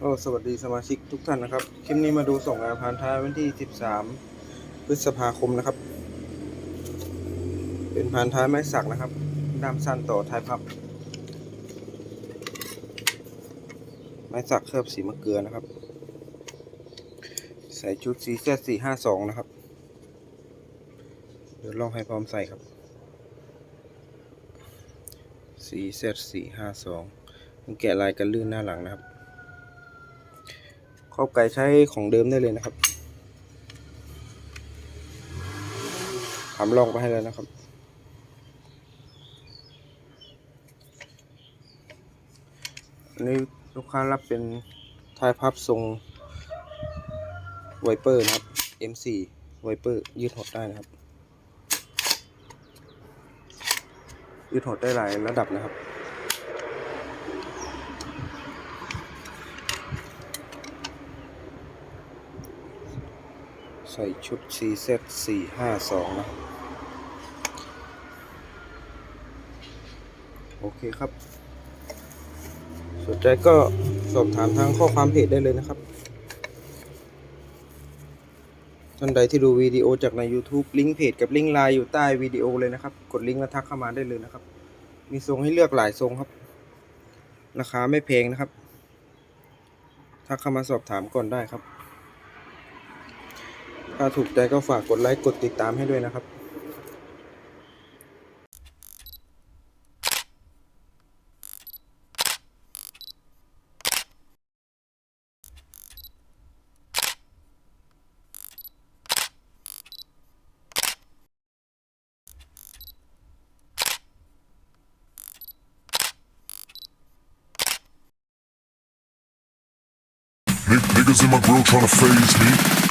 โอ้สวัสดีสมาชิกทุกท่านนะครับ คลิปนี้มาดูส่งงานผ่านท้ายวันที่ 13 พฤษภาคมนะครับ เป็นผ่านท้ายไม้สักนะครับด้ามสั้นต่อท้ายพับ ไม้สักเคลือบสีมะเกลือนะครับ ใส่ชุด CZ 452 นะครับ เดี๋ยวลองให้พร้อมใส่ครับ CZ 452แกะลายกันลื่นหน้าหลังนะครับ ครอบไก่ใช้ของเดิมได้เลยนะครับทำลองไปให้แล้วนะครับอันนี้ลูกค้ารับเป็นทายพับทรงไวเปอร์นะครับ M4 ไวเปอร์ยืดหดได้นะครับ ยืดหดได้หลายระดับนะครับ ใส่ชุด CZ 452 นะครับโอเคครับ สนใจก็สอบถามทางข้อความเพจได้เลยนะครับ ท่านใดที่ดูวิดีโอจากใน YouTube ลิงก์เพจกับลิงก์ไลน์อยู่ใต้วิดีโอเลยนะครับ กดลิงก์แล้วทักเข้ามาได้เลยนะครับ มีทรงให้เลือกหลายทรงครับ ราคาไม่แพงนะครับ ทักเข้ามาสอบถามก่อนได้ครับาถูกใจก็ฝากกดไลค์กดติดตามให้ด้วยนะครับ Niggas in my grill tryna phase me.